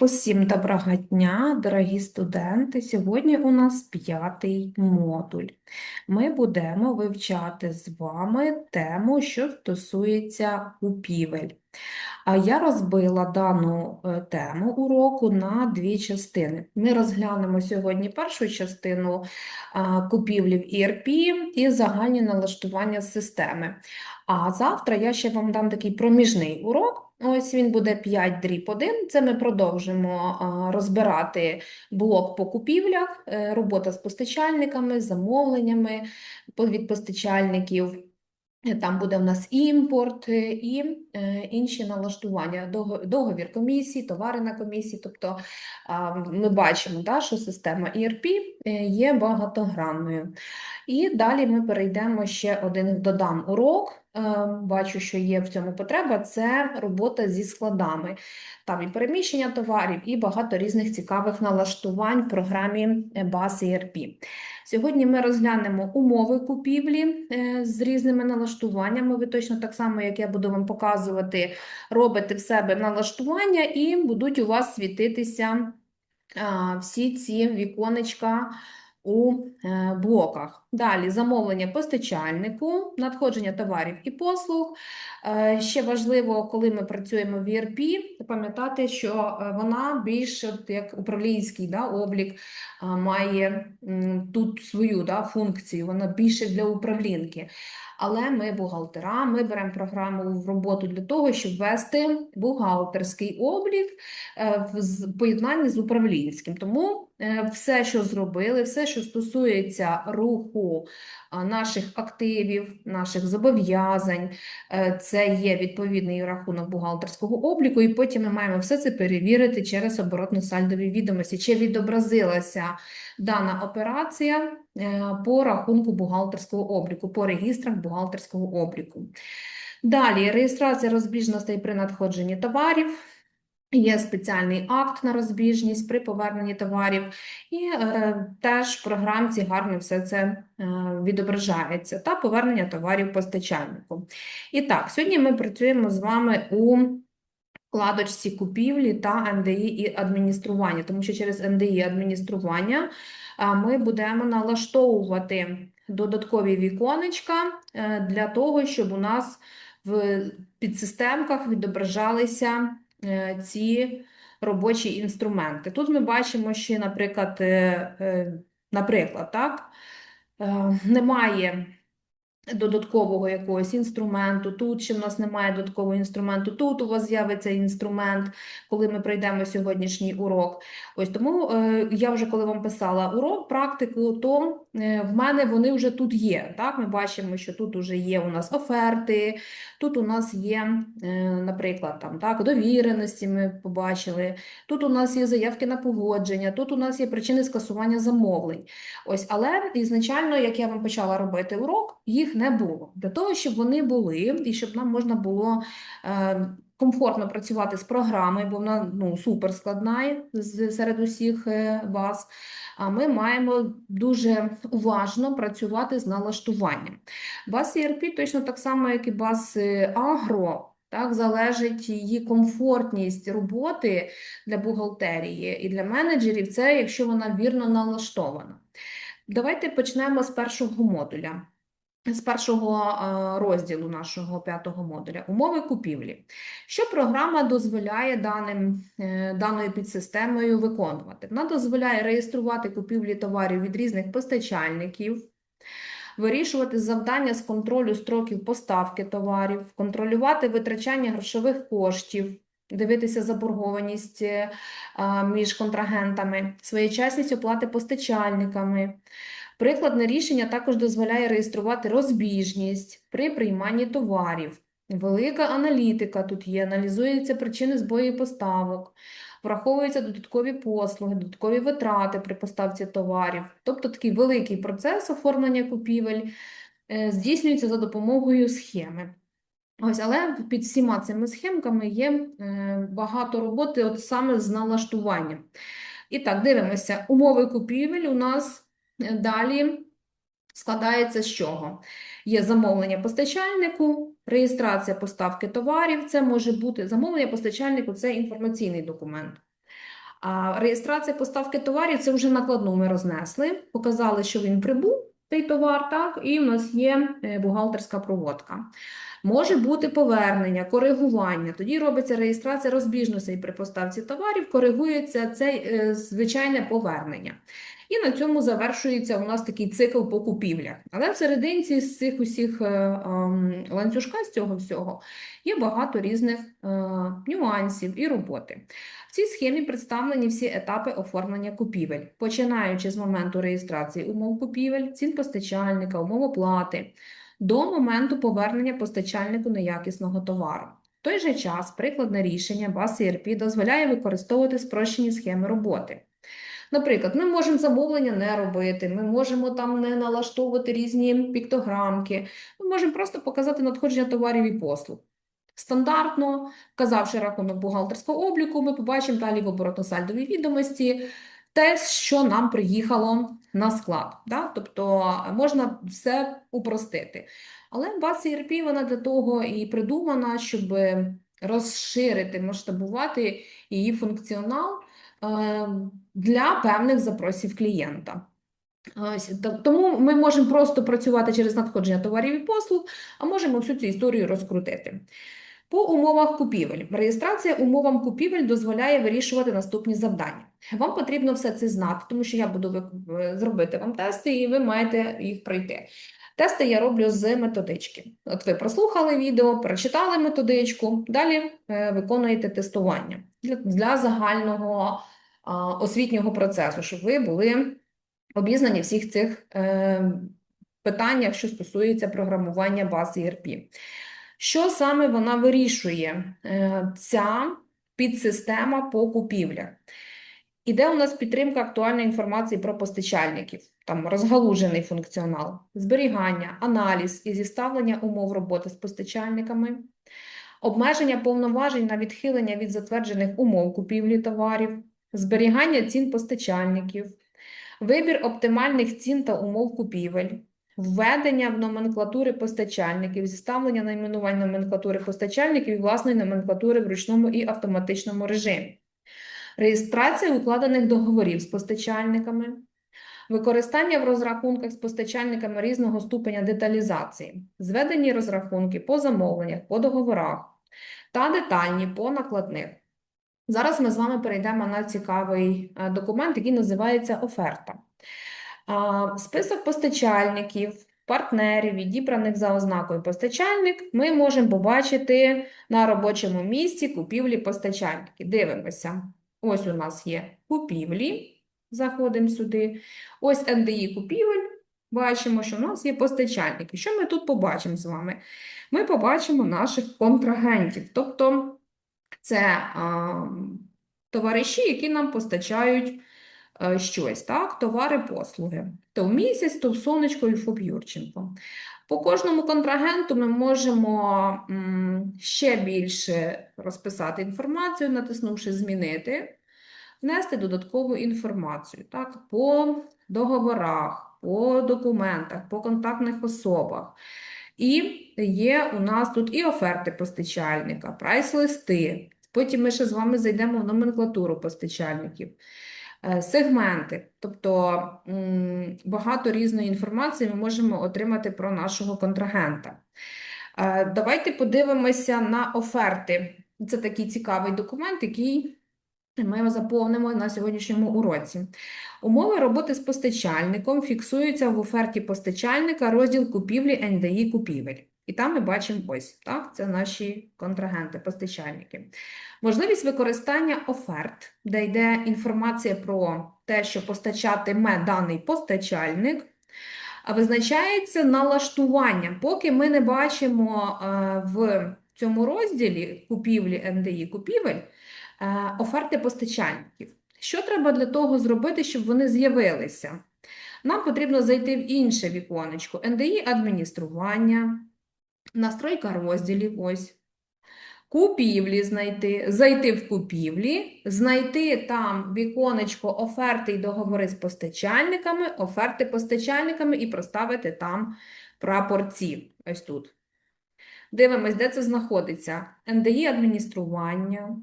Усім доброго дня, дорогі студенти. Сьогодні у нас п'ятий модуль. Ми будемо вивчати з вами тему, що стосується купівель. Я розбила дану е, тему уроку на дві частини. Ми розглянемо сьогодні першу частину купівлі в ERP і загальні налаштування системи. А завтра я ще вам дам такий проміжний урок. Ось він буде 5 дріб 1. Це ми продовжимо розбирати блок по купівлях, е, робота з постачальниками, замовленнями від постачальників. Там буде в нас імпорт е, і е, інші налаштування, договір комісії, товари на комісії. Тобто ми бачимо, да, що система ERP е, є багатогранною. І далі ми перейдемо ще один додам урок. Бачу, що є в цьому потреба. Це робота зі складами. Там і переміщення товарів, і багато різних цікавих налаштувань в програмі BAS ERP. Сьогодні ми розглянемо умови купівлі е, з різними налаштуваннями. Ви точно так само, як я буду вам показувати, робите в себе налаштування і будуть у вас світитися всі ці віконечка у е, блоках. Далі замовлення постачальнику, надходження товарів і послуг. Е, Ще важливо, коли ми працюємо в ERP, пам'ятати, що е, вона більш як управлінський да, облік має тут свою да, функцію, вона більше для управлінки. Але ми бухгалтера, ми беремо програму в роботу для того, щоб вести бухгалтерський облік е, в поєднанні з управлінським. Тому е, все, що зробили, все, що стосується руху а, наших активів, наших зобов'язань, е, це є відповідний рахунок бухгалтерського обліку, і потім ми маємо все це перевірити через оборотно-сальдові відомості, чи відобразилася дана операція е, по рахунку бухгалтерського обліку, по регістрах бухгалтерського обліку. Далі реєстрація розбіжностей при надходженні товарів. Є спеціальний акт на розбіжність при поверненні товарів, і е, теж в програмці гарно все це е, відображається, та повернення товарів постачальнику. І так, сьогодні ми працюємо з вами у вкладочці купівлі та НДІ і адміністрування, тому що через НДІ і адміністрування а, ми будемо налаштовувати додаткові віконечка е, для того, щоб у нас в підсистемках відображалися е, ці робочі інструменти. Тут ми бачимо ще, наприклад, е, е, наприклад, так, е, немає додаткового якогось інструменту, тут ще в нас немає додаткового інструменту, тут у вас з'явиться інструмент, коли ми пройдемо сьогоднішній урок. Ось тому е, я вже коли вам писала урок, практику, то е, в мене вони вже тут є. Так? Ми бачимо, що тут вже є у нас оферти, тут у нас є, е, наприклад, там, так, довіреності ми побачили, тут у нас є заявки на погодження, тут у нас є причини скасування замовлень. Ось, але ізначально, як я вам почала робити урок, їх не було. Для того, щоб вони були, і щоб нам можна було е, комфортно працювати з програмою, бо вона ну, супер складна серед усіх е, вас, а ми маємо дуже уважно працювати з налаштуванням. Баз ERP точно так само, як і баз Агро. Так, залежить її комфортність роботи для бухгалтерії і для менеджерів, це якщо вона вірно налаштована. Давайте почнемо з першого модуля, з першого е, розділу нашого п'ятого модуля умови купівлі. Що програма дозволяє даним, е, даною підсистемою виконувати? Вона дозволяє реєструвати купівлі товарів від різних постачальників, вирішувати завдання з контролю строків поставки товарів, контролювати витрачання грошових коштів. Дивитися заборгованість е, між контрагентами, своєчасність оплати постачальниками. Прикладне рішення також дозволяє реєструвати розбіжність при прийманні товарів. Велика аналітика тут є, аналізуються причини збою поставок, враховуються додаткові послуги, додаткові витрати при поставці товарів. Тобто такий великий процес оформлення купівель е, здійснюється за допомогою схеми. Ось, але під всіма цими схемками є е, багато роботи от саме з налаштуванням. І так, дивимося. Умови купівель у нас далі складається з чого? Є замовлення постачальнику, реєстрація поставки товарів, це може бути замовлення постачальнику, це інформаційний документ. А реєстрація поставки товарів це вже накладну ми рознесли, показали, що він прибув, цей товар, так, і в нас є е, бухгалтерська проводка. Може бути повернення, коригування. Тоді робиться реєстрація розбіжностей при поставці товарів, коригується це е, звичайне повернення. І на цьому завершується у нас такий цикл по купівлях. Але в серединці з цих усіх е, ем, ланцюжка з цього всього є багато різних е, нюансів і роботи. В цій схемі представлені всі етапи оформлення купівель, починаючи з моменту реєстрації умов купівель, цін постачальника, умов оплати, до моменту повернення постачальнику неякісного товару. В той же час прикладне рішення BAS ERP дозволяє використовувати спрощені схеми роботи. Наприклад, ми можемо замовлення не робити, ми можемо там не налаштовувати різні піктограмки, ми можемо просто показати надходження товарів і послуг. Стандартно, вказавши рахунок бухгалтерського обліку, ми побачимо далі в оборотно-сальдовій відомості те, що нам приїхало на склад. Да? Тобто можна все упростити. Але база ERP, вона для того і придумана, щоб розширити, масштабувати її функціонал для певних запросів клієнта. Тому ми можемо просто працювати через надходження товарів і послуг, а можемо всю цю історію розкрутити. По умовах купівель. Реєстрація умовам купівель дозволяє вирішувати наступні завдання. Вам потрібно все це знати, тому що я буду е, зробити вам тести, і ви маєте їх пройти. Тести я роблю з методички. От ви прослухали відео, прочитали методичку, далі е, виконуєте тестування для, загального освітнього процесу, щоб ви були обізнані всіх цих е, питаннях, що стосується програмування баз ERP. Що саме вона вирішує, е, ця підсистема по купівлях? Іде у нас підтримка актуальної інформації про постачальників, там розгалужений функціонал, зберігання, аналіз і зіставлення умов роботи з постачальниками, обмеження повноважень на відхилення від затверджених умов купівлі товарів, зберігання цін постачальників, вибір оптимальних цін та умов купівель, введення в номенклатури постачальників, зіставлення найменувань номенклатури постачальників і власної номенклатури в ручному і автоматичному режимі, реєстрація укладених договорів з постачальниками, використання в розрахунках з постачальниками різного ступеня деталізації, зведені розрахунки по замовленнях, по договорах та детальні по накладних. Зараз ми з вами перейдемо на цікавий е, документ, який називається оферта. Список постачальників, партнерів, відібраних за ознакою постачальник, ми можемо побачити на робочому місці купівлі постачальників. Дивимося. Ось у нас є купівлі. Заходимо сюди. Ось НДІ купівель. Бачимо, що у нас є постачальники. Що ми тут побачимо з вами? Ми побачимо наших контрагентів. Тобто це товариші, які нам постачають е, щось, так? Товари, послуги. То в місяць, то в сонечко і в ФОП Юрченко. По кожному контрагенту ми можемо ще більше розписати інформацію, натиснувши Змінити, внести додаткову інформацію так? По договорах, по документах, по контактних особах. І є у нас тут і оферти постачальника, прайс-листи. Потім ми ще з вами зайдемо в номенклатуру постачальників, е, сегменти. Тобто багато різної інформації ми можемо отримати про нашого контрагента. Е, Давайте подивимося на оферти. Це такий цікавий документ, який ми заповнимо на сьогоднішньому уроці. Умови роботи з постачальником фіксуються в оферті постачальника, розділ купівлі НДІ купівель. І там ми бачимо ось, так, це наші контрагенти, постачальники. Можливість використання оферт, де йде інформація про те, що постачатиме даний постачальник, визначається налаштуванням. Поки ми не бачимо е, в цьому розділі купівлі НДІ купівель е, оферти постачальників. Що треба для того зробити, щоб вони з'явилися? Нам потрібно зайти в інше віконечко НДІ адміністрування, настройка розділів, ось. Купівлі знайти, зайти в купівлі, знайти там віконечко оферти і договори з постачальниками, оферти постачальниками і проставити там прапорці. Ось тут. Дивимось, де це знаходиться. НДІ адміністрування,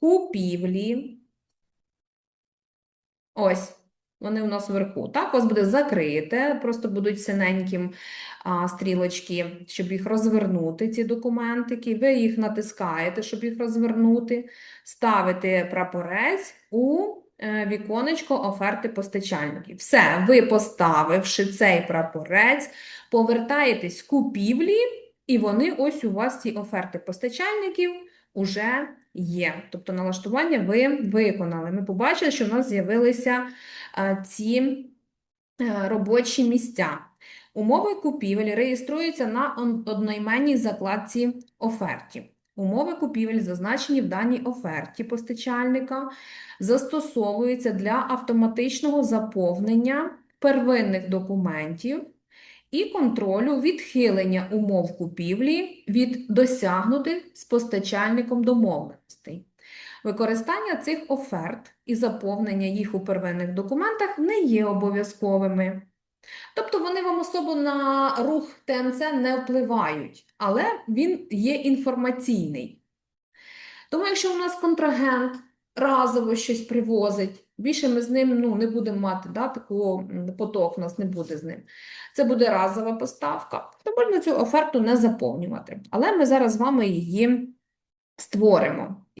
купівлі, Ось, вони у нас вверху. Так, у вас буде закрите, просто будуть синеньким а, стрілочки, щоб їх розвернути, ці документики. Ви їх натискаєте, щоб їх розвернути, ставите прапорець у е, віконечко оферти постачальників. Все, ви поставивши цей прапорець, повертаєтесь в купівлі, і вони ось у вас ці оферти постачальників уже є. Тобто налаштування ви виконали. Ми побачили, що в нас з'явилися е, ці е, робочі місця. Умови купівель реєструються на одноіменній закладці оферті. Умови купівель, зазначені в даній оферті постачальника, застосовуються для автоматичного заповнення первинних документів і контролю відхилення умов купівлі від досягнутих з постачальником домовленостей. Використання цих оферт і заповнення їх у первинних документах не є обов'язковими. Тобто вони вам особо на рух ТМЦ не впливають, але він є інформаційний. Тому якщо у нас контрагент разово щось привозить, більше ми з ним ну, не будемо мати да, такого поток, у нас не буде з ним. Це буде разова поставка, то можна цю оферту не заповнювати. Але ми зараз з вами її створимо.